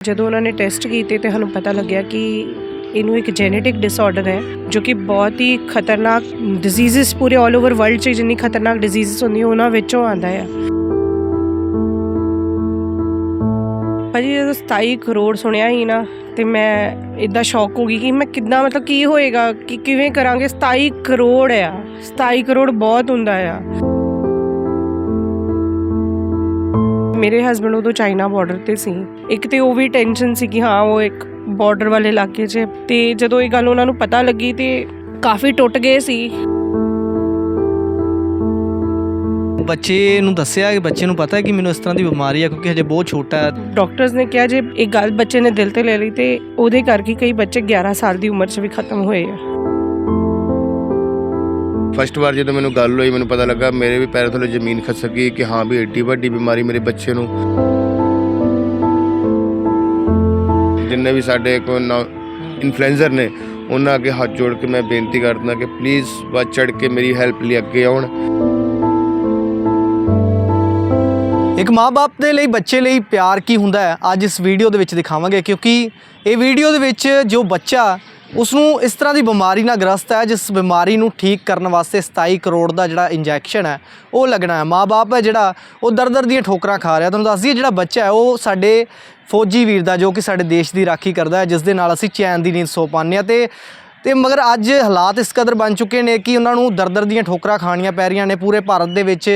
ਜਦੋਂ ਉਹਨਾਂ ਨੇ ਟੈਸਟ ਕੀਤੇ ਤੇ ਸਾਨੂੰ ਪਤਾ ਲੱਗਿਆ ਕਿ ਇਹਨੂੰ ਇੱਕ ਜੈਨੇਟਿਕ ਡਿਸਆਰਡਰ ਹੈ, ਜੋ ਕਿ ਬਹੁਤ ਹੀ ਖਤਰਨਾਕ ਡਿਜ਼ੀਜ਼ਸ ਪੂਰੇ 올 ਓਵਰ ਵਰਲਡ 'ਚ ਜਿੰਨੀ ਖਤਰਨਾਕ ਡਿਜ਼ੀਜ਼ਸ ਹੁੰਦੀਆਂ ਉਹਨਾਂ ਵਿੱਚੋਂ ਆਂਦਾ ਆ ਭਾਜੀ, ਜਦੋਂ 27 ਕਰੋੜ ਸੁਣਿਆ ਹੀ ਨਾ, ਤੇ ਮੈਂ ਇਦਾਂ ਸ਼ੌਕ ਹੋ ਗਈ ਕਿ ਮੈਂ ਕਿੱਦਾਂ, ਮਤਲਬ ਕੀ ਹੋਏਗਾ, ਕਿ ਕਿਵੇਂ ਕਰਾਂਗੇ? 27 ਕਰੋੜ ਆ 27 ਕਰੋੜ ਬਹੁਤ ਹੁੰਦਾ ਆ। ਮੇਰੇ ਹਸਬੰਡ ਉਦੋਂ ਚਾਈਨਾ ਬਾਰਡਰ ਤੇ ਸੀ। ਇੱਕ ਤੇ ਉਹ ਵੀ ਟੈਨਸ਼ਨ ਸੀ ਕਿ ਹਾਂ ਉਹ ਇੱਕ ਬਾਰਡਰ ਵਾਲੇ ਇਲਾਕੇ 'ਚ। ਤੇ ਜਦੋਂ ਇਹ ਗੱਲ ਉਹਨਾਂ ਨੂੰ ਪਤਾ ਲੱਗੀ ਤੇ ਕਾਫੀ ਟੁੱਟ ਗਏ ਸੀ। ਬੱਚੇ ਨੂੰ ਦੱਸਿਆ ਕਿ ਬੱਚੇ ਨੂੰ ਪਤਾ ਹੈ ਕਿ ਮੈਨੂੰ ਇਸ ਤਰ੍ਹਾਂ ਦੀ ਬਿਮਾਰੀ ਹੈ ਕਿਉਂਕਿ ਹਜੇ ਬਹੁਤ ਛੋਟਾ ਹੈ। ਡਾਕਟਰਸ ਨੇ ਕਿਹਾ ਜੇ ਇਹ ਗੱਲ ਬੱਚੇ ਨੇ ਦਿਲ ਤੇ ਲੈ ਲਈ ਤੇ ਉਹਦੇ ਕਰਕੇ ਕਈ ਬੱਚੇ 11 ਸਾਲ ਦੀ ਉਮਰ 'ਚ ਵੀ ਖਤਮ ਹੋਏ ਆ। ਫਸਟ ਵਾਰ ਜਦੋਂ ਮੈਨੂੰ ਗੱਲ ਹੋਈ, ਮੈਨੂੰ ਪਤਾ ਲੱਗਾ ਮੇਰੇ ਵੀ ਪੈਰ ਥੱਲੇ ਜ਼ਮੀਨ ਖਸਕ ਗਈ ਕਿ ਹਾਂ ਵੀ ਏਡੀ ਵੱਡੀ ਬਿਮਾਰੀ ਮੇਰੇ ਬੱਚੇ ਨੂੰ। ਜਿੰਨੇ ਵੀ ਸਾਡੇ ਕੋਲ ਇਨਫਲੂਐਂਸਰ ਨੇ, ਉਹਨਾਂ ਅੱਗੇ ਹੱਥ ਜੋੜ ਕੇ ਮੈਂ ਬੇਨਤੀ ਕਰਦਾ ਕਿ ਪਲੀਜ਼ ਵੱਧ ਚੜ ਕੇ ਮੇਰੀ ਹੈਲਪ ਲਈ ਅੱਗੇ ਆਉਣ। ਇੱਕ ਮਾਪੇ ਦੇ ਲਈ, ਬੱਚੇ ਲਈ ਪਿਆਰ ਕੀ ਹੁੰਦਾ ਹੈ? ਅੱਜ ਇਸ ਵੀਡੀਓ ਦੇ ਵਿੱਚ ਦਿਖਾਵਾਂਗੇ, ਕਿਉਂਕਿ ਇਹ ਵੀਡੀਓ ਦੇ ਵਿੱਚ ਜੋ ਬੱਚਾ ਉਸ ਨੂੰ ਇਸ ਤਰ੍ਹਾਂ ਦੀ ਬਿਮਾਰੀ ਨਾਲ ਗ੍ਰਸਤ ਹੈ, ਜਿਸ ਬਿਮਾਰੀ ਨੂੰ ਠੀਕ ਕਰਨ ਵਾਸਤੇ 27 ਕਰੋੜ ਦਾ ਜਿਹੜਾ ਇੰਜੈਕਸ਼ਨ ਹੈ, ਉਹ ਲੱਗਣਾ ਹੈ। ਮਾਪੇ ਹੈ ਜਿਹੜਾ, ਉਹ ਦਰ-ਦਰ ਦੀਆਂ ਠੋਕਰਾਂ ਖਾ ਰਿਹਾ। ਤੁਹਾਨੂੰ ਦੱਸ ਦਈਏ ਜਿਹੜਾ ਬੱਚਾ ਹੈ, ਉਹ ਸਾਡੇ ਫੌਜੀ ਵੀਰ ਦਾ, ਜੋ ਕਿ ਸਾਡੇ ਦੇਸ਼ ਦੀ ਰਾਖੀ ਕਰਦਾ ਹੈ, ਜਿਸ ਦੇ ਨਾਲ ਅਸੀਂ ਚੈਨ ਦੀ ਨੀਂਦ ਸੋ ਪਾਉਂਦੇ ਹਾਂ ਤੇ ਤੇ ਮਗਰ ਅੱਜ ਹਾਲਾਤ ਇਸ ਕਦਰ ਬਣ ਚੁੱਕੇ ਨੇ ਕਿ ਉਹਨਾਂ ਨੂੰ ਦਰਦਰ ਦੀਆਂ ਠੋਕਰਾਂ ਖਾਣੀਆਂ ਪੈ ਰਹੀਆਂ ਨੇ। ਪੂਰੇ ਭਾਰਤ ਦੇ ਵਿੱਚ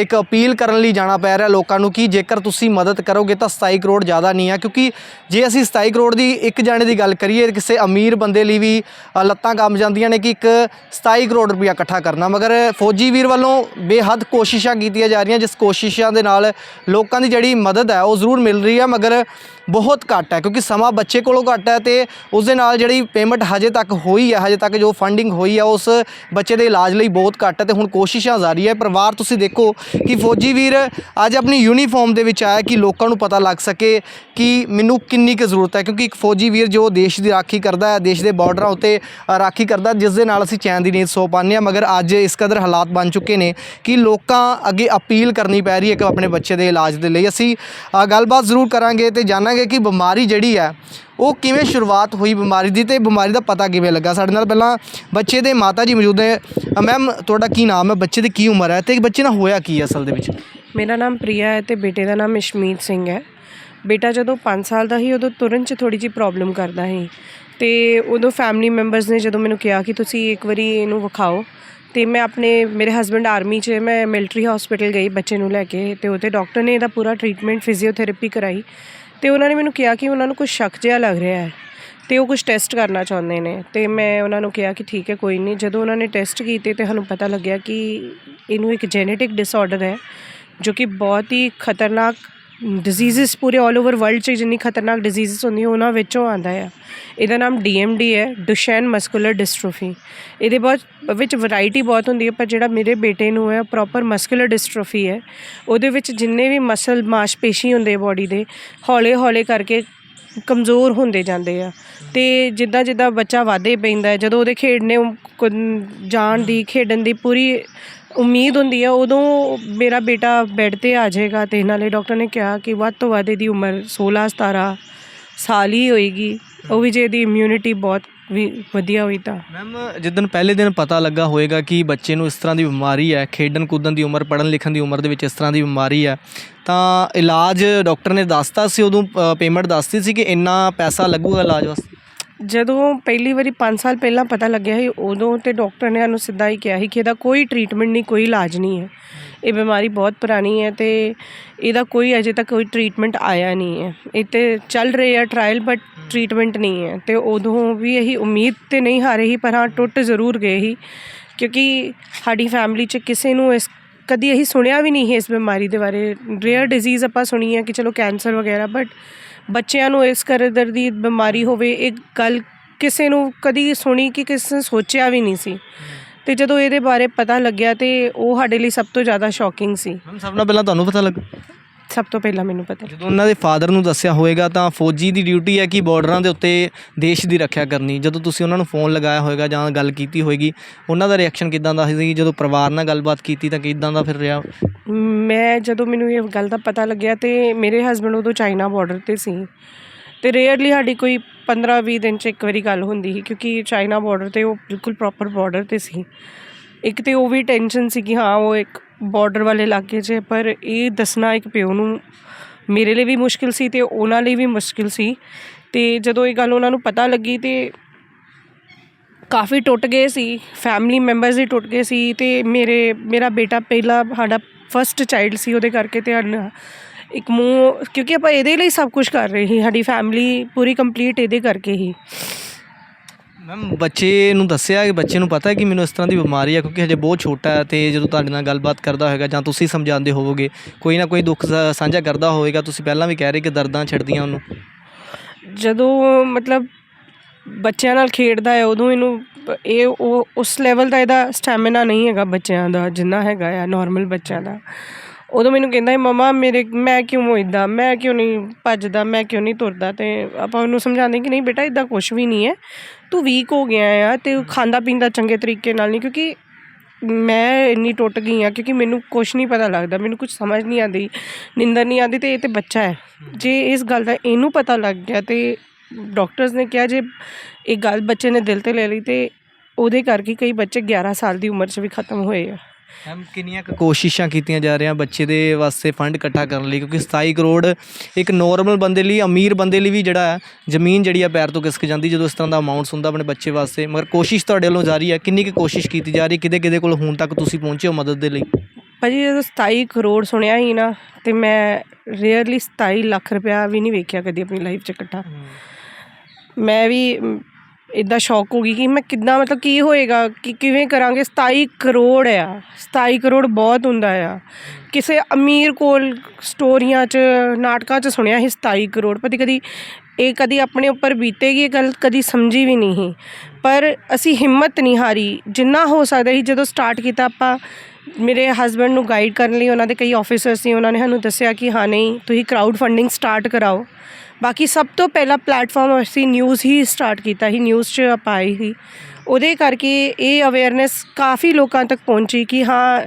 ਇੱਕ ਅਪੀਲ ਕਰਨ ਲਈ ਜਾਣਾ ਪੈ ਰਿਹਾ ਲੋਕਾਂ ਨੂੰ ਕਿ ਜੇਕਰ ਤੁਸੀਂ ਮਦਦ ਕਰੋਗੇ ਤਾਂ 27 ਕਰੋੜ ਜ਼ਿਆਦਾ ਨਹੀਂ ਹੈ ਕਿਉਂਕਿ ਜੇ ਅਸੀਂ 27 ਕਰੋੜ ਦੀ ਇੱਕ ਜਾਣੇ ਦੀ ਗੱਲ ਕਰੀਏ, ਕਿਸੇ ਅਮੀਰ ਬੰਦੇ ਲਈ ਵੀ ਲੱਤਾਂ ਕੰਮ ਜਾਂਦੀਆਂ ਨੇ ਕਿ ਇੱਕ 27 ਕਰੋੜ ਰੁਪਇਆ ਇਕੱਠਾ ਕਰਨਾ। ਮਗਰ ਫੌਜੀ ਵੀਰ ਵੱਲੋਂ ਬੇਹੱਦ ਕੋਸ਼ਿਸ਼ਾਂ ਕੀਤੀਆਂ ਜਾ ਰਹੀਆਂ, ਜਿਸ ਕੋਸ਼ਿਸ਼ਾਂ ਦੇ ਨਾਲ ਲੋਕਾਂ ਦੀ ਜਿਹੜੀ ਮਦਦ ਹੈ, ਉਹ ਜ਼ਰੂਰ ਮਿਲ ਰਹੀ ਹੈ। ਮਗਰ ਬਹੁਤ ਘੱਟ ਹੈ, ਕਿਉਂਕਿ ਸਮਾਂ ਬੱਚੇ ਕੋਲੋਂ ਘੱਟ ਹੈ ਤੇ ਉਸ ਦੇ ਨਾਲ ਜਿਹੜੀ ਪੇਮੈਂਟ ਹਜੇ ਤੱਕ ਹੋਈ ਹੈ ਹਜੇ ਤੱਕ ਜੋ ਫੰਡਿੰਗ ਹੋਈ ਹੈ ਉਸ ਬੱਚੇ ਦੇ ਇਲਾਜ ਲਈ ਬਹੁਤ ਘੱਟ ਹੈ ਤੇ ਹੁਣ ਕੋਸ਼ਿਸ਼ਾਂ ਜਾਰੀ ਹੈ ਪਰਿਵਾਰ ਤੁਸੀਂ ਦੇਖੋ ਕਿ ਫੌਜੀ ਵੀਰ ਅੱਜ ਆਪਣੀ ਯੂਨੀਫਾਰਮ ਦੇ ਵਿੱਚ ਆਇਆ ਕਿ ਲੋਕਾਂ ਨੂੰ ਪਤਾ ਲੱਗ ਸਕੇ ਕਿ ਮੈਨੂੰ ਕਿੰਨੀ ਕੁ ਜ਼ਰੂਰਤ ਹੈ, ਕਿਉਂਕਿ ਇੱਕ ਫੌਜੀ ਵੀਰ ਜੋ ਦੇਸ਼ ਦੀ ਰਾਖੀ ਕਰਦਾ ਹੈ, ਦੇਸ਼ ਦੇ ਬਾਰਡਰਾਂ ਉੱਤੇ ਰਾਖੀ ਕਰਦਾ, ਜਿਸ ਦੇ ਨਾਲ ਅਸੀਂ ਚੈਨ ਦੀ ਨੀਂਦ ਸੋ ਪਾਉਂਦੇ ਹਾਂ, ਮਗਰ ਅੱਜ ਇਸ ਕਦਰ ਹਾਲਾਤ ਬਣ ਚੁੱਕੇ ਨੇ ਕਿ ਲੋਕਾਂ ਅੱਗੇ ਅਪੀਲ ਕਰਨੀ ਪੈ ਰਹੀ ਹੈ ਕਿ ਆਪਣੇ ਬੱਚੇ ਦੇ ਇਲਾਜ ਦੇ ਲਈ। ਅਸੀਂ ਗੱਲਬਾਤ ਜ਼ਰੂਰ ਕਰਾਂਗੇ ਤੇ ਜਾਣਾਂਗੇ ਕਿ ਬਿਮਾਰੀ ਜਿਹੜੀ ਹੈ ਉਹ ਕਿਵੇਂ ਸ਼ੁਰੂਆਤ ਹੋਈ ਬਿਮਾਰੀ ਦੀ ਤੇ ਬਿਮਾਰੀ ਦਾ ਪਤਾ ਕਿਵੇਂ ਲੱਗਾ? ਸਾਡੇ ਨਾਲ ਪਹਿਲਾਂ ਬੱਚੇ ਦੇ ਮਾਤਾ ਜੀ ਮੌਜੂਦ ਹੈ ਮੈਮ ਤੁਹਾਡਾ ਕੀ ਨਾਮ ਹੈ? ਬੱਚੇ ਦੀ ਕੀ ਉਮਰ ਹੈ? ਤੇ ਬੱਚੇ ਨਾਲ ਹੋਇਆ ਕੀ ਹੈ ਅਸਲ ਦੇ ਵਿੱਚ? ਮੇਰਾ ਨਾਮ ਪ੍ਰਿਆ ਹੈ ਤੇ ਬੇਟੇ ਦਾ ਨਾਮ ਇਸ਼ਮੀਤ ਸਿੰਘ ਹੈ। ਬੇਟਾ ਜਦੋਂ 5 ਸਾਲ ਦਾ ਸੀ, ਉਦੋਂ ਤੁਰੰਤ 'ਚ ਥੋੜੀ ਜਿਹੀ ਪ੍ਰੋਬਲਮ ਕਰਦਾ ਸੀ। ਤੇ ਉਦੋਂ ਫੈਮਿਲੀ ਮੈਂਬਰਸ ਨੇ ਜਦੋਂ ਮੈਨੂੰ ਕਿਹਾ ਕਿ ਤੁਸੀਂ ਇੱਕ ਵਾਰੀ ਇਹਨੂੰ ਵਿਖਾਓ, ਤੇ ਮੈਂ ਆਪਣੇ, ਮੇਰੇ ਹਸਬੰਡ ਆਰਮੀ 'ਚ ਮੈਂ ਮਿਲਟਰੀ ਹਸਪੀਟਲ ਗਈ ਬੱਚੇ ਨੂੰ ਲੈ ਕੇ ਤੇ ਉਹਦੇ ਡਾਕਟਰ ਨੇ ਇਹਦਾ ਪੂਰਾ ਟ੍ਰੀਟਮੈਂਟ ਫਿਜ਼ੀਓਥੈਰੇਪੀ ਕਰਾਈ। ਤੇ ਉਹਨਾਂ ਨੇ ਮੈਨੂੰ ਕਿਹਾ ਕਿ ਉਹਨਾਂ ਨੂੰ ਕੁਝ ਸ਼ੱਕ ਜਿਹਾ ਲੱਗ ਰਿਹਾ ਹੈ ਤੇ ਉਹ ਕੁਝ ਟੈਸਟ ਕਰਨਾ ਚਾਹੁੰਦੇ ਨੇ ਤੇ ਮੈਂ ਉਹਨਾਂ ਨੂੰ ਕਿਹਾ ਕਿ ਠੀਕ ਹੈ, ਕੋਈ ਨਹੀਂ। ਜਦੋਂ ਉਹਨਾਂ ਨੇ ਟੈਸਟ ਕੀਤੇ ਤੇ ਸਾਨੂੰ ਪਤਾ ਲੱਗਿਆ ਕਿ ਇਹਨੂੰ ਇੱਕ ਜੈਨੇਟਿਕ ਡਿਸਆਰਡਰ ਹੈ, ਜੋ ਕਿ ਬਹੁਤ ਹੀ ਖਤਰਨਾਕ ਡਿਜ਼ੀਜ਼ਸ ਪੂਰੇ 올 ਓਵਰ ਵਰਲਡ 'ਚ ਜਿੰਨੀ ਖਤਰਨਾਕ ਡਿਜ਼ੀਜ਼ਸ ਹੁੰਦੀਆਂ, ਉਹਨਾਂ ਵਿੱਚੋਂ ਆਂਦਾ ਆ। ਇਹਦਾ ਨਾਮ DMD ਹੈ ਡੁਸ਼ੈਨ ਮਸਕੂਲਰ ਡਿਸਟ੍ਰੋਫੀ ਇਹਦੇ ਬਹੁਤ, ਵਿੱਚ ਵੈਰਾਈਟੀ ਬਹੁਤ ਹੁੰਦੀ ਹੈ, ਪਰ ਜਿਹੜਾ ਮੇਰੇ ਬੇਟੇ ਨੂੰ ਹੈ ਪ੍ਰੋਪਰ ਮਸਕੂਲਰ ਡਿਸਟ੍ਰੋਫੀ ਹੈ। ਉਹਦੇ ਵਿੱਚ ਜਿੰਨੇ ਵੀ ਮਸਲ ਮਾਸਪੇਸ਼ੀ ਹੁੰਦੇ ਬਾਡੀ ਦੇ ਹੌਲੇ ਹੌਲੇ ਕਰਕੇ ਕਮਜ਼ੋਰ ਹੁੰਦੇ ਜਾਂਦੇ ਆ। ਤੇ ਜਿੱਦਾਂ ਜਿੱਦਾਂ ਬੱਚਾ ਵਾਧੇ ਪੈਂਦਾ ਜਦੋਂ ਉਹਦੇ ਖੇਡਣੇ ਜਾਣ ਦੀ, ਖੇਡਣ ਦੀ ਪੂਰੀ ਉਮੀਦ ਹੁੰਦੀ ਹੈ ਉਦੋਂ ਮੇਰਾ ਬੇਟਾ ਬੈੱਡ ਤੇ ਆ ਜਾਏਗਾ ਤੇ ਨਾਲੇ ਡਾਕਟਰ ਨੇ ਕਿਹਾ ਕਿ ਵੱਧ ਤੋਂ ਵੱਧ ਇਹਦੀ ਉਮਰ 16 17 ਸਾਲ ਹੀ ਹੋਏਗੀ। ਉਹ ਵੀ ਜੇ ਇਹਦੀ ਇਮਿਊਨਿਟੀ ਬਹੁਤ ਵੀ ਵਧੀਆ ਹੋਈ ਤਾਂ। ਮੈਮ ਜਿੱਦਨ ਪਹਿਲੇ ਦਿਨ ਪਤਾ ਲੱਗਾ ਹੋਵੇਗਾ ਕਿ ਬੱਚੇ ਨੂੰ ਇਸ ਤਰ੍ਹਾਂ ਦੀ ਬਿਮਾਰੀ ਹੈ, ਖੇਡਣ ਕੁੱਦਣ ਦੀ ਉਮਰ, ਪੜ੍ਹਨ ਲਿਖਣ ਦੀ ਉਮਰ ਦੇ ਵਿੱਚ ਇਸ ਤਰ੍ਹਾਂ ਦੀ ਬਿਮਾਰੀ ਹੈ, ਤਾਂ ਇਲਾਜ ਡਾਕਟਰ ਨੇ ਦੱਸਤਾ ਸੀ, ਉਦੋਂ ਪੇਮੈਂਟ ਦੱਸਤੀ ਸੀ ਕਿ ਇੰਨਾ ਪੈਸਾ ਲੱਗੂਗਾ ਇਲਾਜ ਵਾਸਤੇ। ਜਦੋਂ ਪਹਿਲੀ ਵਾਰੀ 5 ਸਾਲ ਪਹਿਲਾਂ ਪਤਾ ਲੱਗਿਆ ਸੀ, ਉਦੋਂ ਤੇ ਡਾਕਟਰ ਨੇ ਸਾਨੂੰ ਸਿੱਧਾ ਹੀ ਕਿਹਾ ਸੀ ਕਿ ਇਹਦਾ ਕੋਈ ਟ੍ਰੀਟਮੈਂਟ ਨਹੀਂ, ਕੋਈ ਇਲਾਜ ਨਹੀਂ ਹੈ। ਇਹ ਬਿਮਾਰੀ ਬਹੁਤ ਪੁਰਾਣੀ ਹੈ ਤੇ ਇਹਦਾ ਕੋਈ ਅਜੇ ਤੱਕ ਕੋਈ ਟ੍ਰੀਟਮੈਂਟ ਆਇਆ ਨਹੀਂ ਹੈ। ਇਹ ਤੇ ਚੱਲ ਰਹੇ ਆ ਟ੍ਰਾਇਲ ਬਟ ਟ੍ਰੀਟਮੈਂਟ ਨਹੀਂ ਹੈ ਤੇ ਉਦੋਂ ਵੀ ਇਹੀ ਉਮੀਦ ਤੇ ਨਹੀਂ ਹਾਰੇ ਹੀ ਪਰ ਹਾਂ, ਟੁੱਟ ਜ਼ਰੂਰ ਗਏ ਸੀ। ਕਿਉਂਕਿ ਸਾਡੀ ਫੈਮਿਲੀ 'ਚ ਕਿਸੇ ਨੂੰ ਇਸ ਕਦੀ ਅਸੀਂ ਸੁਣਿਆ ਵੀ ਨਹੀਂ ਹੈ ਇਸ ਬਿਮਾਰੀ ਦੇ ਬਾਰੇ। ਰੇਅਰ ਡਿਜ਼ੀਜ਼ ਆਪਾਂ ਸੁਣੀ ਹੈ ਕਿ ਚਲੋ ਕੈਂਸਰ ਵਗੈਰਾ ਬਟ ਬੱਚਿਆਂ ਨੂੰ ਇਸ ਕਦਰ ਦੀ ਬਿਮਾਰੀ ਹੋਵੇ, ਇਹ ਗੱਲ ਕਿਸੇ ਨੂੰ ਕਦੀ ਸੁਣੀ ਕਿ ਕਿਸੇ ਨੇ ਸੋਚਿਆ ਵੀ ਨਹੀਂ ਸੀ। ਤੇ ਜਦੋਂ ਇਹਦੇ ਬਾਰੇ ਪਤਾ ਲੱਗਿਆ ਤੇ ਉਹ ਸਾਡੇ ਲਈ ਸਭ ਤੋਂ ਜ਼ਿਆਦਾ ਸ਼ੌਕਿੰਗ ਸੀ। ਮੈਮ ਸਭ ਨਾਲ ਪਹਿਲਾਂ ਤੁਹਾਨੂੰ ਪਤਾ ਲੱਗਾ? ਸਭ ਤੋਂ ਪਹਿਲਾਂ ਮੈਨੂੰ ਪਤਾ। ਜਦੋਂ ਉਹਨਾਂ ਦੇ ਫਾਦਰ ਨੂੰ ਦੱਸਿਆ ਹੋਵੇਗਾ ਤਾਂ ਫੌਜੀ ਦੀ ਡਿਊਟੀ ਹੈ ਕਿ ਬਾਰਡਰਾਂ ਦੇ ਉੱਤੇ ਦੇਸ਼ ਦੀ ਰੱਖਿਆ ਕਰਨੀ। ਜਦੋਂ ਤੁਸੀਂ ਉਹਨਾਂ ਨੂੰ ਫੋਨ ਲਗਾਇਆ ਹੋਵੇਗਾ ਜਾਂ ਗੱਲ ਕੀਤੀ ਹੋਵੇਗੀ ਉਹਨਾਂ ਦਾ ਰਿਐਕਸ਼ਨ ਕਿਦਾਂ ਦਾ ਸੀ? ਜਦੋਂ ਪਰਿਵਾਰ ਨਾਲ ਗੱਲਬਾਤ ਕੀਤੀ ਤਾਂ ਕਿਦਾਂ ਦਾ ਫਿਰ ਰਿਹਾ? ਮੈਂ ਜਦੋਂ ਮੈਨੂੰ ਇਹ ਗੱਲ ਦਾ ਪਤਾ ਲੱਗਿਆ ਤੇ ਮੇਰੇ ਹਸਬੰਡ ਉਦੋਂ ਚਾਈਨਾ ਬਾਰਡਰ ਤੇ ਸੀ। ਤੇ ਰੇਅਰਲੀ ਸਾਡੀ ਕੋਈ 15-20 ਦਿਨ 'ਚ ਇੱਕ ਵਾਰੀ ਗੱਲ ਹੁੰਦੀ ਸੀ ਕਿਉਂਕਿ ਚਾਈਨਾ ਬਾਰਡਰ ਤੇ ਉਹ ਬਿਲਕੁਲ ਪ੍ਰੋਪਰ ਬਾਰਡਰ ਤੇ ਸੀ। ਇੱਕ ਤੇ ਉਹ ਵੀ ਟੈਨਸ਼ਨ ਸੀ ਕਿ ਹਾਂ ਉਹ ਇੱਕ ਬਾਰਡਰ ਵਾਲੇ ਇਲਾਕੇ 'ਚ, ਪਰ ਇਹ ਦੱਸਣਾ ਇੱਕ ਪਿਓ ਨੂੰ ਮੇਰੇ ਲਈ ਵੀ ਮੁਸ਼ਕਿਲ ਸੀ ਤੇ ਉਹਨਾਂ ਲਈ ਵੀ ਮੁਸ਼ਕਿਲ ਸੀ। ਤੇ ਜਦੋਂ ਇਹ ਗੱਲ ਉਹਨਾਂ ਨੂੰ ਪਤਾ ਲੱਗੀ ਤੇ ਕਾਫੀ ਟੁੱਟ ਗਏ ਸੀ ਫੈਮਿਲੀ ਮੈਂਬਰਸ ਹੀ ਟੁੱਟ ਗਏ ਸੀ ਤੇ ਮੇਰੇ, ਮੇਰਾ ਬੇਟਾ ਪਹਿਲਾ ਸਾਡਾ ਫਰਸਟ ਚਾਈਲਡ ਸੀ, ਉਹਦੇ ਕਰਕੇ ਤੇ ਇੱਕ ਮੂੰਹ, ਕਿਉਂਕਿ ਆਪਾਂ ਇਹਦੇ ਲਈ ਸਭ ਕੁਝ ਕਰ ਰਹੇ ਸੀ, ਸਾਡੀ ਫੈਮਿਲੀ ਪੂਰੀ ਕੰਪਲੀਟ ਇਹਦੇ ਕਰਕੇ ਹੀ। ਮੈਮ ਬੱਚੇ ਨੂੰ ਦੱਸਿਆ ਕਿ ਬੱਚੇ ਨੂੰ ਪਤਾ ਕਿ ਮੈਨੂੰ ਇਸ ਤਰ੍ਹਾਂ ਦੀ ਬਿਮਾਰੀ ਹੈ ਕਿਉਂਕਿ ਹਜੇ ਬਹੁਤ ਛੋਟਾ ਹੈ ਤੇ ਜਦੋਂ ਤੁਹਾਡੇ ਨਾਲ ਗੱਲਬਾਤ ਕਰਦਾ ਹੋਵੇਗਾ ਜਾਂ ਤੁਸੀਂ ਸਮਝਾਉਂਦੇ ਹੋਵੋਗੇ, ਕੋਈ ਨਾ ਕੋਈ ਦੁੱਖ ਸਾ- ਸਾਂਝਾ ਕਰਦਾ ਹੋਵੇਗਾ। ਤੁਸੀਂ ਪਹਿਲਾਂ ਵੀ ਕਹਿ ਰਹੇ ਕਿ ਦਰਦਾਂ ਛੱਡਦੀਆਂ ਉਹਨੂੰ। ਜਦੋਂ ਮਤਲਬ ਬੱਚਿਆਂ ਨਾਲ ਖੇਡਦਾ ਹੈ, ਉਦੋਂ ਇਹਨੂੰ ਪ- ਇਹ ਉਹ, ਉਸ ਲੈਵਲ ਦਾ ਇਹਦਾ ਸਟੈਮਿਨਾ ਨਹੀਂ ਹੈਗਾ ਬੱਚਿਆਂ ਦਾ, ਜਿੰਨਾ ਹੈਗਾ ਆ ਨਾਰਮਲ ਬੱਚਿਆਂ ਦਾ। ਉਦੋਂ ਮੈਨੂੰ ਕਹਿੰਦਾ ਮਮਾ, ਮੇਰੇ, ਮੈਂ ਕਿਉਂ ਇਦਾਂ ਮੈਂ ਕਿਉਂ ਨਹੀਂ ਭੱਜਦਾ? ਮੈਂ ਕਿਉਂ ਨਹੀਂ ਤੁਰਦਾ? ਤੇ ਆਪਾਂ ਉਹਨੂੰ ਸਮਝਾਉਂਦੇ ਕਿ ਨਹੀਂ ਬੇਟਾ ਇਦਾਂ ਕੁਝ ਵੀ ਨਹੀਂ ਹੈ। ਤੂੰ ਵੀਕ ਹੋ ਗਿਆ ਆ ਤੇ ਖਾਂਦਾ ਪੀਂਦਾ ਚੰਗੇ ਤਰੀਕੇ ਨਾਲ ਨਹੀਂ, ਕਿਉਂਕਿ ਮੈਂ ਇੰਨੀ ਟੁੱਟ ਗਈ ਆ, ਕਿਉਂਕਿ ਮੈਨੂੰ ਕੁਝ ਨਹੀਂ ਪਤਾ ਲੱਗਦਾ, ਮੈਨੂੰ ਕੁਝ ਸਮਝ ਨਹੀਂ ਆਉਂਦੀ, ਨਿੰਦਰ ਨਹੀਂ ਆਉਂਦੀ ਤੇ ਇਹ ਤੇ ਬੱਚਾ ਹੈ। ਜੇ ਇਸ ਗੱਲ ਦਾ ਇਹਨੂੰ ਪਤਾ ਲੱਗ ਗਿਆ ਤੇ ਡਾਕਟਰਸ ਨੇ ਕਿਹਾ ਜੇ ਇਹ ਗੱਲ ਬੱਚੇ ਨੇ ਦਿਲ ਤੇ ਲੈ ਲਈ ਤੇ ਉਹਦੇ ਕਰਕੇ ਕਈ ਬੱਚੇ 11 ਸਾਲ ਦੀ ਉਮਰ 'ਚ ਵੀ ਖਤਮ ਹੋਏ ਆ। ਮੈਮ ਕਿੰਨੀਆਂ ਕੁ ਕੋਸ਼ਿਸ਼ਾਂ ਕੀਤੀਆਂ ਜਾ ਰਹੀਆਂ ਬੱਚੇ ਦੇ ਵਾਸਤੇ ਫੰਡ ਇਕੱਠਾ ਕਰਨ ਲਈ? ਕਿਉਂਕਿ 27 ਕਰੋੜ ਇੱਕ ਨੋਰਮਲ ਬੰਦੇ ਲਈ ਅਮੀਰ ਬੰਦੇ ਲਈ ਵੀ ਜਿਹੜਾ ਹੈ ਜ਼ਮੀਨ ਜਿਹੜੀ ਆ ਪੈਰ ਤੋਂ ਖਿਸਕ ਜਾਂਦੀ ਜਦੋਂ ਇਸ ਤਰ੍ਹਾਂ ਦਾ ਅਮਾਉਂਟਸ ਹੁੰਦਾ ਆਪਣੇ ਬੱਚੇ ਵਾਸਤੇ। ਮਗਰ ਕੋਸ਼ਿਸ਼ ਤੁਹਾਡੇ ਵੱਲੋਂ ਜਾਰੀ ਹੈ? ਕਿੰਨੀ ਕੁ ਕੋਸ਼ਿਸ਼ ਕੀਤੀ ਜਾ ਰਹੀ ਕਿਤੇ ਕਿਤੇ ਕੋਲ ਹੁਣ ਤੱਕ ਤੁਸੀਂ ਪਹੁੰਚੇ ਹੋ ਮਦਦ ਦੇ ਲਈ? ਭਾਜੀ ਜਦੋਂ 27 ਕਰੋੜ ਸੁਣਿਆ ਹੀ ਨਾ ਤੇ ਮੈਂ ਰੀਅਰਲੀ 27 ਲੱਖ ਰੁਪਇਆ ਵੀ ਨਹੀਂ ਵੇਖਿਆ ਕਦੀ ਆਪਣੀ ਲਾਈਫ 'ਚ ਇਕੱਠਾ। ਮੈਂ ਵੀ ਇਦਾਂ ਸ਼ੌਕ ਹੋ ਗਈ ਕਿ ਮੈਂ ਕਿੱਦਾਂ, ਮਤਲਬ ਕੀ ਹੋਏਗਾ, ਕਿ ਕਿਵੇਂ ਕਰਾਂਗੇ? 27 ਕਰੋੜ ਆ। 27 ਕਰੋੜ ਬਹੁਤ ਹੁੰਦਾ ਆ। ਕਿਸੇ ਅਮੀਰ ਕੋਲ ਸਟੋਰੀਆਂ 'ਚ, ਨਾਟਕਾਂ 'ਚ ਸੁਣਿਆ ਸੀ 27 ਕਰੋੜ। ਪਤੀ ਕਦੀ ਇਹ ਕਦੀ ਆਪਣੇ ਉੱਪਰ ਬੀਤੇਗੀ, ਇਹ ਗੱਲ ਕਦੀ ਸਮਝੀ ਵੀ ਨਹੀਂ ਸੀ। ਪਰ ਅਸੀਂ ਹਿੰਮਤ ਨਹੀਂ ਹਾਰੀ। ਜਿੰਨਾ ਹੋ ਸਕਦਾ ਸੀ, ਜਦੋਂ ਸਟਾਰਟ ਕੀਤਾ ਆਪਾਂ, ਮੇਰੇ ਹਸਬੰਡ ਨੂੰ ਗਾਈਡ ਕਰਨ ਲਈ, ਉਹਨਾਂ ਦੇ ਕਈ ਆਫੀਸਰ ਸੀ, ਉਹਨਾਂ ਨੇ ਸਾਨੂੰ ਦੱਸਿਆ ਕਿ ਹਾਂ, ਨਹੀਂ, ਤੁਸੀਂ ਕਰਾਊਡ ਫੰਡਿੰਗ ਸਟਾਰਟ ਕਰਾਓ। ਬਾਕੀ ਸਭ ਤੋਂ ਪਹਿਲਾ ਪਲੇਟਫਾਰਮ ਅਸੀਂ ਨਿਊਜ਼ ਹੀ ਸਟਾਰਟ ਕੀਤਾ ਸੀ ਨਿਊਜ਼ 'ਚ ਆਪਾਂ ਆਏ ਸੀ। ਉਹਦੇ ਕਰਕੇ ਇਹ ਅਵੇਅਰਨੈਸ ਕਾਫੀ ਲੋਕਾਂ ਤੱਕ ਪਹੁੰਚੀ ਕਿ ਹਾਂ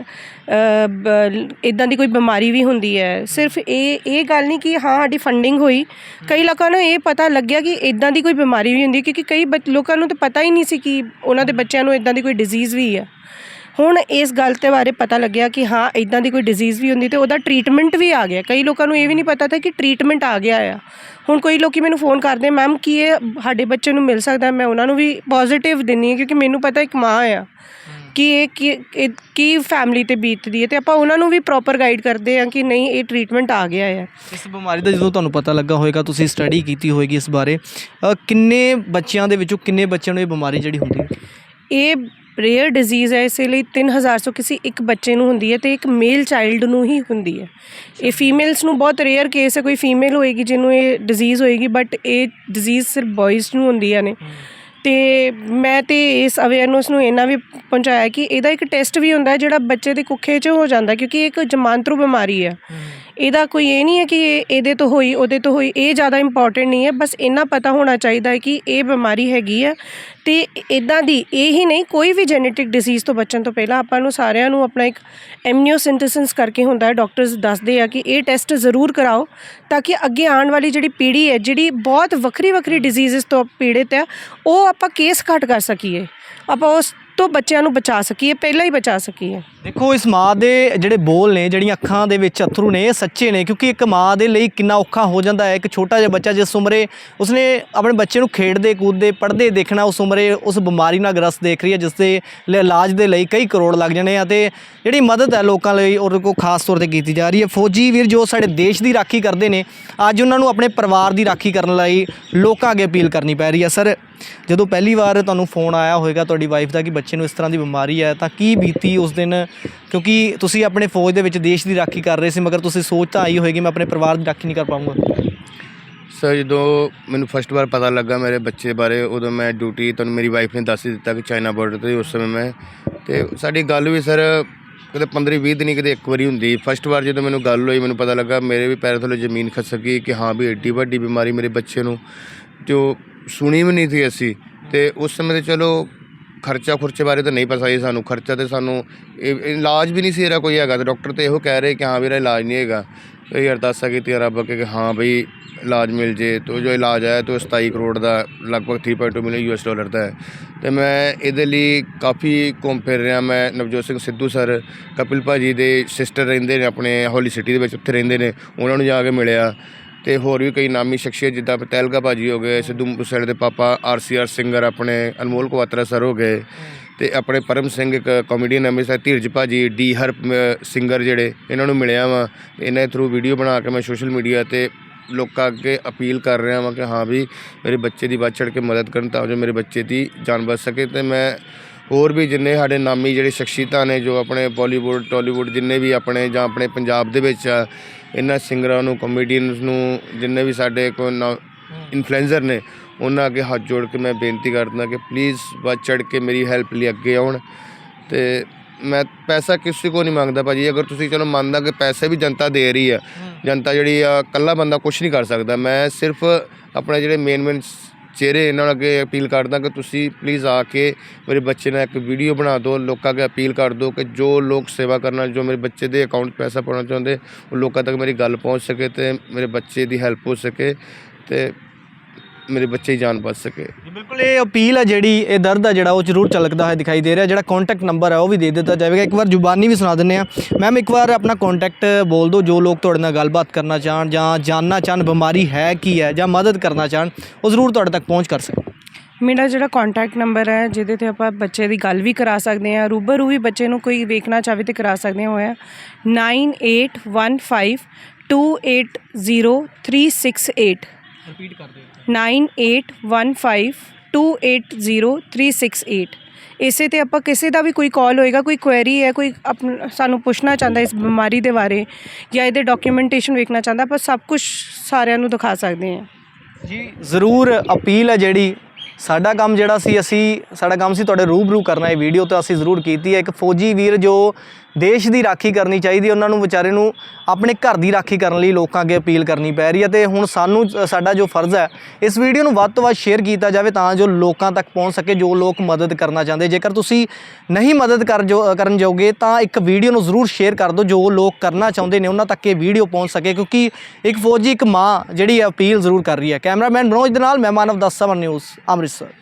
ਇਦਾਂ ਦੀ ਕੋਈ ਬਿਮਾਰੀ ਵੀ ਹੁੰਦੀ ਹੈ। ਸਿਰਫ ਇਹ ਇਹ ਗੱਲ ਨਹੀਂ ਕਿ ਹਾਂ, ਸਾਡੀ ਫੰਡਿੰਗ ਹੋਈ। ਕਈ ਲੋਕਾਂ ਨੂੰ ਇਹ ਪਤਾ ਲੱਗਿਆ ਕਿ ਇਦਾਂ ਦੀ ਕੋਈ ਬਿਮਾਰੀ ਵੀ ਹੁੰਦੀ ਕਿਉਂਕਿ ਕਈ ਬੱਚ- ਲੋਕਾਂ ਨੂੰ ਤਾਂ ਪਤਾ ਹੀ ਨਹੀਂ ਸੀ ਕਿ ਉਹਨਾਂ ਦੇ ਬੱਚਿਆਂ ਨੂੰ ਇਦਾਂ ਦੀ ਕੋਈ ਡਿਜ਼ੀਜ਼ ਵੀ ਹੈ। ਹੁਣ ਇਸ ਗੱਲ ਤੇ ਬਾਰੇ ਪਤਾ ਲੱਗਿਆ ਕਿ ਹਾਂ ਇਦਾਂ ਦੀ ਕੋਈ ਡਿਜ਼ੀਜ਼ ਵੀ ਹੁੰਦੀ ਤੇ ਉਹਦਾ ਟ੍ਰੀਟਮੈਂਟ ਵੀ ਆ ਗਿਆ। ਕਈ ਲੋਕਾਂ ਨੂੰ ਇਹ ਵੀ ਨਹੀਂ ਪਤਾ ਤਾਂ ਕਿ ਟ੍ਰੀਟਮੈਂਟ ਆ ਗਿਆ ਆ। ਹੁਣ ਕੋਈ ਲੋਕੀ ਮੈਨੂੰ ਫੋਨ ਕਰਦੇ ਮੈਮ ਕੀ ਇਹ ਸਾਡੇ ਬੱਚੇ ਨੂੰ ਮਿਲ ਸਕਦਾ? ਮੈਂ ਉਹਨਾਂ ਨੂੰ ਵੀ ਪੋਜ਼ਿਟਿਵ ਦਿੰਨੀ ਹਾਂ ਕਿਉਂਕਿ ਮੈਨੂੰ ਪਤਾ ਇੱਕ ਮਾਂ ਆ। ਕਿ ਇਹ ਕੀ ਕੀ ਫੈਮਿਲੀ ਤੇ ਬੀਤਦੀ ਹੈ ਤੇ ਆਪਾਂ ਉਹਨਾਂ ਨੂੰ ਵੀ ਪ੍ਰੋਪਰ ਗਾਈਡ ਕਰਦੇ ਆ ਕਿ ਨਹੀਂ ਇਹ ਟ੍ਰੀਟਮੈਂਟ ਆ ਗਿਆ ਹੈ ਇਸ ਬਿਮਾਰੀ ਦਾ ਜਦੋਂ ਤੁਹਾਨੂੰ ਪਤਾ ਲੱਗਾ ਹੋਵੇਗਾ ਤੁਸੀਂ ਸਟੱਡੀ ਕੀਤੀ ਹੋਵੇਗੀ ਇਸ ਬਾਰੇ ਕਿੰਨੇ ਬੱਚਿਆਂ ਦੇ ਵਿੱਚੋਂ ਕਿੰਨੇ ਬੱਚਿਆਂ ਨੂੰ ਇਹ ਬਿਮਾਰੀ ਜਿਹੜੀ ਹੁੰਦੀ ਹੈ? ਇਹ ਰੇਅਰ ਡਿਜ਼ੀਜ਼ ਹੈ, ਇਸੇ ਲਈ 3000 ਤੋਂ ਕਿਸੇ ਇੱਕ ਬੱਚੇ ਨੂੰ ਹੁੰਦੀ ਹੈ ਤੇ ਇੱਕ ਮੇਲ ਚਾਈਲਡ ਨੂੰ ਹੀ ਹੁੰਦੀ ਹੈ। ਇਹ ਫੀਮੇਲਸ ਨੂੰ ਬਹੁਤ ਰੇਅਰ ਕੇਸ ਹੈ, ਕੋਈ ਫੀਮੇਲ ਹੋਏਗੀ ਜਿਹਨੂੰ ਇਹ ਡਿਜ਼ੀਜ਼ ਹੋਏਗੀ ਬਟ ਇਹ ਡਿਜ਼ੀਜ਼ ਸਿਰਫ ਬॉयਜ਼ ਨੂੰ ਹੁੰਦੀਆਂ ਨੇ। ਤੇ ਮੈਂ ਤੇ ਇਸ ਅਵੇਅਰਨੈਸ ਨੂੰ ਇਹਨਾਂ ਵੀ ਪਹੁੰਚਾਇਆ ਕਿ ਇਹਦਾ ਇੱਕ ਟੈਸਟ ਵੀ ਹੁੰਦਾ ਜਿਹੜਾ ਬੱਚੇ ਦੇ ਕੁੱਖੇ 'ਚ ਹੋ ਜਾਂਦਾ, ਕਿਉਂਕਿ ਇਹ ਇੱਕ ਜਮਾਂਤਰੂ ਬਿਮਾਰੀ ਹੈ। ਇਹਦਾ ਕੋਈ ਇਹ ਨਹੀਂ ਹੈ ਕਿ ਇਹ ਇਹਦੇ ਤੋਂ ਹੋਈ, ਉਹਦੇ ਤੋਂ ਹੋਈ, ਇਹ ਜ਼ਿਆਦਾ ਇੰਪੋਰਟੈਂਟ ਨਹੀਂ ਹੈ, ਬਸ ਇੰਨਾ ਪਤਾ ਹੋਣਾ ਚਾਹੀਦਾ ਹੈ ਕਿ ਇਹ ਬਿਮਾਰੀ ਹੈਗੀ ਹੈ ਤੇ ਇਦਾਂ ਦੀ ਇਹ ਹੀ ਨਹੀਂ, ਕੋਈ ਵੀ ਜੈਨੇਟਿਕ ਡਿਜ਼ੀਜ਼ ਤੋਂ ਬਚਣ ਤੋਂ ਪਹਿਲਾਂ ਆਪਾਂ ਨੂੰ ਸਾਰਿਆਂ ਨੂੰ ਆਪਣਾ ਇੱਕ ਐਮਨੀਓਸਿੰਥੇਸਿਸ ਕਰਕੇ ਹੁੰਦਾ ਹੈ ਡਾਕਟਰਸ ਦੱਸਦੇ ਆ ਕਿ ਇਹ ਟੈਸਟ ਜ਼ਰੂਰ ਕਰਾਓ ਤਾਂ ਕਿ ਅੱਗੇ ਆਉਣ ਵਾਲੀ ਜਿਹੜੀ ਪੀੜ੍ਹੀ ਹੈ, ਜਿਹੜੀ ਬਹੁਤ ਵੱਖਰੀ ਵੱਖਰੀ ਡਿਜ਼ੀਜ਼ਸ ਤੋਂ ਪੀੜਿਤ ਹੈ, ਉਹ ਆਪਾਂ ਕੇਸ ਘੱਟ ਕਰ ਸਕੀਏ। ਆਪਾਂ ਉਸ ਤੋਂ ਬੱਚਿਆਂ ਨੂੰ ਬਚਾ ਸਕੀਏ, ਪਹਿਲਾਂ ਹੀ ਬਚਾ ਸਕੀਏ। ਦੇਖੋ, ਇਸ ਮਾਂ ਦੇ ਜਿਹੜੇ ਬੋਲ ਨੇ, ਜਿਹੜੀਆਂ ਅੱਖਾਂ ਦੇ ਵਿੱਚ ਅਥਰੂ ਨੇ, ਇਹ ਸੱਚੇ ਨੇ, ਕਿਉਂਕਿ ਇੱਕ ਮਾਂ ਦੇ ਲਈ ਕਿੰਨਾ ਔਖਾ ਹੋ ਜਾਂਦਾ ਹੈ। ਇੱਕ ਛੋਟਾ ਜਿਹਾ ਬੱਚਾ ਜਿਸ ਉਮਰੇ ਉਸਨੇ ਆਪਣੇ ਬੱਚੇ ਨੂੰ ਖੇਡਦੇ, ਕੂਦਦੇ, ਪੜ੍ਹਦੇ ਦੇਖਣਾ, ਉਸ ਉਮਰੇ ਉਸ ਬਿਮਾਰੀ ਨਾਲ ਗ੍ਰਸਤ ਦੇਖ ਰਹੀ ਹੈ, ਜਿਸ ਦੇ ਇਲਾਜ ਦੇ ਲਈ ਕਈ ਕਰੋੜ ਲੱਗ ਜਾਣੇ ਆ ਤੇ ਜਿਹੜੀ ਮਦਦ ਹੈ ਲੋਕਾਂ ਲਈ ਉਹਦੇ ਕੋ ਖਾਸ ਤੌਰ ਤੇ ਕੀਤੀ ਜਾ ਰਹੀ ਹੈ। ਫੌਜੀ ਵੀਰ ਜੋ ਸਾਡੇ ਦੇਸ਼ ਦੀ ਰਾਖੀ ਕਰਦੇ ਨੇ, ਅੱਜ ਉਹਨਾਂ ਨੂੰ ਆਪਣੇ ਪਰਿਵਾਰ ਦੀ ਰਾਖੀ ਕਰਨ ਲਈ ਲੋਕਾਂ ਅੱਗੇ ਅਪੀਲ ਕਰਨੀ ਪੈ ਰਹੀ ਹੈ। ਸਰ ਜਦੋਂ ਪਹਿਲੀ ਵਾਰ ਤੁਹਾਨੂੰ ਫੋਨ ਆਇਆ ਹੋਵੇਗਾ ਤੁਹਾਡੀ ਵਾਈਫ ਦਾ ਕਿ ਬੱਚੇ ਨੂੰ ਇਸ ਤਰ੍ਹਾਂ ਦੀ ਬਿਮਾਰੀ ਹੈ, ਤਾਂ ਕੀ ਬੀਤੀ ਉਸ ਦਿਨ? ਕਿਉਂਕਿ ਤੁਸੀਂ ਆਪਣੇ ਫੌਜ ਦੇ ਵਿੱਚ ਦੇਸ਼ ਦੀ ਰਾਖੀ ਕਰ ਰਹੇ ਸੀ, ਮਗਰ ਤੁਸੀਂ ਸੋਚ ਤਾਂ ਆਈ ਹੋਏਗੀ ਮੈਂ ਆਪਣੇ ਪਰਿਵਾਰ ਦੀ ਰਾਖੀ ਨਹੀਂ ਕਰ ਪਾਉਂਗਾ ਸਰ ਜਦੋਂ ਮੈਨੂੰ ਫਸਟ ਵਾਰ ਪਤਾ ਲੱਗਾ ਮੇਰੇ ਬੱਚੇ ਬਾਰੇ, ਉਦੋਂ ਮੈਂ ਡਿਊਟੀ ਤੁਹਾਨੂੰ ਮੇਰੀ ਵਾਈਫ ਨੇ ਦੱਸ ਦਿੱਤਾ ਕਿ ਚਾਈਨਾ ਬਾਰਡਰ ਤੇ ਉਸ ਸਮੇਂ ਮੈਂ। ਤੇ ਸਾਡੀ ਗੱਲ ਵੀ ਸਰ ਕਦੇ 15 20 ਦਿਨ ਕਦੇ ਇੱਕ ਵਾਰੀ ਹੁੰਦੀ। ਫਸਟ ਵਾਰ ਜਦੋਂ ਮੈਨੂੰ ਗੱਲ ਹੋਈ, ਮੈਨੂੰ ਪਤਾ ਲੱਗਾ ਮੇਰੇ ਵੀ ਪੈਰ ਥੱਲੇ ਜ਼ਮੀਨ ਖਸਕ ਗਈ ਕਿ ਹਾਂ ਵੀ ਏਡੀ ਵੱਡੀ ਬਿਮਾਰੀ ਮੇਰੇ ਬੱਚੇ ਨੂੰ, ਜੋ ਸੁਣੀ ਵੀ ਨਹੀਂ ਸੀ ਅਸੀਂ ਤੇ ਉਸ ਸਮੇਂ ਤੇ ਚਲੋ ਖਰਚਾ ਖੁਰਚੇ ਬਾਰੇ ਤਾਂ ਨਹੀਂ ਪਤਾ ਸੀ ਸਾਨੂੰ, ਖਰਚਾ ਤੇ ਸਾਨੂੰ ਇਹ ਇਲਾਜ ਵੀ ਨਹੀਂ ਸੀ ਇਹਦਾ ਕੋਈ ਹੈਗਾ ਤੇ ਡਾਕਟਰ ਤੇ ਇਹੋ ਕਹਿ ਰਹੇ ਕਿ ਹਾਂ ਵੀਰਾ ਇਲਾਜ ਨਹੀਂ ਹੈਗਾ। ਇਹ ਅਰਦਾਸਾਂ ਕੀਤੀਆਂ ਰੱਬ ਅੱਗੇ ਕਿ ਹਾਂ ਬਈ ਇਲਾਜ ਮਿਲ ਜੇ, ਤੋ ਜੋ ਇਲਾਜ ਆਇਆ ਤੋ 27 ਕਰੋੜ ਦਾ ਲਗਭਗ 3.2 ਮਿਲੀਅਨ ਯੂਐਸ ਡਾਲਰ ਦਾ ਹੈ। ਤੇ ਮੈਂ ਇਹਦੇ ਲਈ ਕਾਫੀ ਘੁੰਮ ਫਿਰ ਰਿਹਾ, ਮੈਂ ਨਵਜੋਤ ਸਿੰਘ ਸਿੱਧੂ ਸਰ, ਕਪਿਲ ਭਾਜੀ ਦੇ ਸਿਸਟਰ ਰਹਿੰਦੇ ਨੇ ਆਪਣੇ ਹੋਲੀ ਸਿਟੀ ਦੇ ਵਿੱਚ ਉੱਥੇ ਰਹਿੰਦੇ ਨੇ, ਉਹਨਾਂ ਨੂੰ ਜਾ ਕੇ ਮਿਲਿਆ। ਤੇ ਹੋਰ ਵੀ ਕਈ ਨਾਮੀ ਸ਼ਖਸੀਅਤ ਜਿੱਦਾਂ ਪਤੈਲਗਾ ਭਾਜੀ ਹੋ ਗਏ, ਸਿੱਧੂ ਮੂਸੇਵਾਲੇ ਦੇ ਪਾਪਾ ਆਰਸੀਆਰ ਸਿੰਗਰ ਆਪਣੇ ਅਨਮੋਲ ਕੁਆਤਰਾ ਸਰ ਹੋ ਗਏ ਤੇ ਆਪਣੇ ਪਰਮ ਸਿੰਘ ਇੱਕ ਕਾਮੇਡੀਅਨ ਅੰਮ੍ਰਿਤਸਰ ਧੀਰਜ ਭਾਜੀ, ਡੀ ਹਰ ਸਿੰਗਰ ਜਿਹੜੇ ਇਹਨਾਂ ਨੂੰ ਮਿਲਿਆ ਵਾ। ਇਹਨਾਂ ਦੇ ਥਰੂ ਵੀਡੀਓ ਬਣਾ ਕੇ ਮੈਂ ਸੋਸ਼ਲ ਮੀਡੀਆ ਤੇ ਲੋਕਾਂ ਅੱਗੇ ਅਪੀਲ ਕਰ ਰਿਹਾ ਵਾਂ ਕਿ ਹਾਂ ਵੀ ਮੇਰੇ ਬੱਚੇ ਦੀ ਵੱਧ ਚੜ੍ਹ ਕੇ ਮਦਦ ਕਰਨ ਤਾਂ ਜੋ ਮੇਰੇ ਬੱਚੇ ਦੀ ਜਾਨ ਬਚ ਸਕੇ ਤੇ ਮੈਂ ਹੋਰ ਵੀ ਜਿੰਨੇ ਸਾਡੇ ਨਾਮੀ ਜਿਹੜੇ ਸ਼ਖਸੀਅਤਾਂ ਨੇ ਜੋ ਆਪਣੇ ਬਾਲੀਵੁੱਡ ਟਾਲੀਵੁੱਡ ਜਿੰਨੇ ਵੀ ਆਪਣੇ ਜਾਂ ਆਪਣੇ ਪੰਜਾਬ ਦੇ ਵਿੱਚ ਇਹਨਾਂ ਸਿੰਗਰਾਂ ਨੂੰ ਕਮੇਡੀਅਨਸ ਨੂੰ ਜਿੰਨੇ ਵੀ ਸਾਡੇ ਕੋਈ ਇਨਫਲੂਐਂਸਰ ਨੇ ਉਹਨਾਂ ਅੱਗੇ ਹੱਥ ਜੋੜ ਕੇ ਮੈਂ ਬੇਨਤੀ ਕਰਦਾ ਕਿ ਪਲੀਜ਼ ਵੱਧ ਚੜ੍ਹ ਕੇ ਮੇਰੀ ਹੈਲਪ ਲਈ ਅੱਗੇ ਆਉਣ। ਤੇ ਮੈਂ ਪੈਸਾ ਕਿਸੇ ਕੋ ਨਹੀਂ ਮੰਗਦਾ ਭਾਜੀ। ਅਗਰ ਤੁਸੀਂ ਚਲੋ ਮੰਨਦਾ ਕਿ ਪੈਸੇ ਵੀ ਜਨਤਾ ਦੇ ਰਹੀ ਆ ਜਨਤਾ ਜਿਹੜੀ ਆ ਇਕੱਲਾ ਬੰਦਾ ਕੁਝ ਨਹੀਂ ਕਰ ਸਕਦਾ। ਮੈਂ ਸਿਰਫ ਆਪਣੇ ਜਿਹੜੇ ਮੇਨ ਮੇਨ ਚਿਹਰੇ ਇਹਨਾਂ ਨੂੰ ਅੱਗੇ ਅਪੀਲ ਕਰਦਾ ਕਿ ਤੁਸੀਂ ਪਲੀਜ਼ ਆ ਕੇ ਮੇਰੇ ਬੱਚੇ ਨਾਲ ਇੱਕ ਵੀਡੀਓ ਬਣਾ ਦਿਓ, ਲੋਕਾਂ ਅੱਗੇ ਅਪੀਲ ਕਰ ਦਿਓ ਕਿ ਜੋ ਲੋਕ ਸੇਵਾ ਕਰਨਾ ਜੋ ਮੇਰੇ ਬੱਚੇ ਦੇ ਅਕਾਊਂਟ ਪੈਸਾ ਪਾਉਣਾ ਚਾਹੁੰਦੇ, ਉਹ ਲੋਕਾਂ ਤੱਕ ਮੇਰੀ ਗੱਲ ਪਹੁੰਚ ਸਕੇ ਤੇ ਮੇਰੇ ਬੱਚੇ ਦੀ ਹੈਲਪ ਹੋ ਸਕੇ ਤੇ ਮੇਰੇ ਬੱਚੇ ਦੀ ਜਾਨ ਬਚ ਸਕੇ। ਜੀ ਬਿਲਕੁਲ ਇਹ ਅਪੀਲ ਹੈ ਜਿਹੜੀ ਇਹ ਦਰਦ ਹੈ ਜਿਹੜਾ ਉਹ ਜ਼ਰੂਰ ਝਲਕਦਾ ਹੋਇਆ ਦਿਖਾਈ ਦੇ ਰਿਹਾ। ਜਿਹੜਾ ਕੰਟੈਕਟ ਨੰਬਰ ਹੈ ਉਹ ਵੀ ਦੇ ਦਿੱਤਾ ਜਾਵੇਗਾ। ਇੱਕ ਵਾਰ ਜ਼ੁਬਾਨੀ ਵੀ ਸੁਣਾ ਦਿੰਨੇ ਆ। ਮੈਮ ਇੱਕ ਵਾਰ ਆਪਣਾ ਕੰਟੈਕਟ ਬੋਲ ਦਿਓ ਜੋ ਲੋਕ ਤੁਹਾਡੇ ਨਾਲ ਗੱਲਬਾਤ ਕਰਨਾ ਚਾਹਣ ਜਾਂ ਜਾਨਣਾ ਚਾਹਣ ਬਿਮਾਰੀ ਹੈ ਕੀ ਹੈ ਜਾਂ ਮਦਦ ਕਰਨਾ ਚਾਹਣ ਉਹ ਜ਼ਰੂਰ ਤੁਹਾਡੇ ਤੱਕ ਪਹੁੰਚ ਕਰ ਸਕਣ। ਮੇਰਾ ਜਿਹੜਾ ਕੰਟੈਕਟ ਨੰਬਰ ਹੈ ਜਿਹਦੇ ਤੇ ਆਪਾਂ ਬੱਚੇ ਦੀ ਗੱਲ ਵੀ ਕਰਾ ਸਕਦੇ ਹਾਂ ਰੂਬਰੂ ਵੀ ਬੱਚੇ ਨੂੰ ਕੋਈ ਵੇਖਣਾ ਚਾਹਵੇ ਤੇ ਕਰਾ ਸਕਦੇ ਹੋ ਹੈ 9815280368 ਰਿਪੀਟ ਕਰ ਦਿਓ। 9815280368 ਇਸੇ ਤੇ ਆਪਾਂ ਕਿਸੇ ਦਾ ਵੀ ਕੋਈ ਕਾਲ ਹੋਏਗਾ, ਕੋਈ ਕੁਐਰੀ ਹੈ, ਕੋਈ ਆਪਣ- ਸਾਨੂੰ ਪੁੱਛਣਾ ਚਾਹੁੰਦਾ ਇਸ ਬਿਮਾਰੀ ਦੇ ਬਾਰੇ ਜਾਂ ਇਹਦੇ ਡਾਕੂਮੈਂਟੇਸ਼ਨ ਵੇਖਣਾ ਚਾਹੁੰਦਾ, ਆਪਾਂ ਸਭ ਕੁਝ ਸਾਰਿਆਂ ਨੂੰ ਦਿਖਾ ਸਕਦੇ ਹਾਂ। ਜੀ, ਜ਼ਰੂਰ ਅਪੀਲ ਹੈ ਜਿਹੜੀ ਸਾਡਾ ਕੰਮ ਜਿਹੜਾ ਸੀ, ਅਸੀਂ, ਸਾਡਾ ਕੰਮ ਸੀ ਤੁਹਾਡੇ ਰੂਬਰੂ ਕਰਨਾ, ਇਹ ਵੀਡੀਓ ਤਾਂ ਅਸੀਂ ਜ਼ਰੂਰ ਕੀਤੀ ਹੈ। ਇੱਕ ਫੌਜੀ ਵੀਰ ਜੋ ਦੇਸ਼ ਦੀ ਰਾਖੀ ਕਰਨੀ ਚਾਹੀਦੀ ਉਹਨਾਂ ਨੂੰ ਵਿਚਾਰੇ ਨੂੰ ਆਪਣੇ ਘਰ ਦੀ ਰਾਖੀ ਕਰਨ ਲਈ ਲੋਕਾਂ ਅੱਗੇ ਅਪੀਲ ਕਰਨੀ ਪੈ ਰਹੀ ਹੈ ਤੇ ਹੁਣ ਸਾਨੂੰ ਸਾਡਾ ਜੋ ਫਰਜ਼ ਹੈ, ਇਸ ਵੀਡੀਓ ਨੂੰ ਵੱਧ ਤੋਂ ਵੱਧ ਸ਼ੇਅਰ ਕੀਤਾ ਜਾਵੇ ਤਾਂ ਜੋ ਲੋਕਾਂ ਤੱਕ ਪਹੁੰਚ ਸਕੇ, ਜੋ ਲੋਕ ਮਦਦ ਕਰਨਾ ਚਾਹੁੰਦੇ। ਜੇਕਰ ਤੁਸੀਂ ਨਹੀਂ ਮਦਦ ਕਰ ਜੋ ਕਰਨ ਜਾਓਗੇ ਤਾਂ ਇੱਕ ਵੀਡੀਓ ਨੂੰ ਜ਼ਰੂਰ ਸ਼ੇਅਰ ਕਰ ਦਿਓ, ਜੋ ਲੋਕ ਕਰਨਾ ਚਾਹੁੰਦੇ ਨੇ, ਉਹਨਾਂ ਤੱਕ ਇਹ ਵੀਡੀਓ ਪਹੁੰਚ ਸਕੇ, ਕਿਉਂਕਿ ਇੱਕ ਫੌਜੀ, ਇੱਕ ਮਾਂ ਜਿਹੜੀ ਹੈ, ਅਪੀਲ ਜ਼ਰੂਰ ਕਰ ਰਹੀ ਹੈ। ਕੈਮਰਾਮੈਨ ਮਨੋਜ ਦੇ ਨਾਲ, ਮੈਂ ਮਾਨਵ ਦਸ ਸਮਰ ਨਿਊਜ਼ ਅੰਮ੍ਰਿਤਸਰ।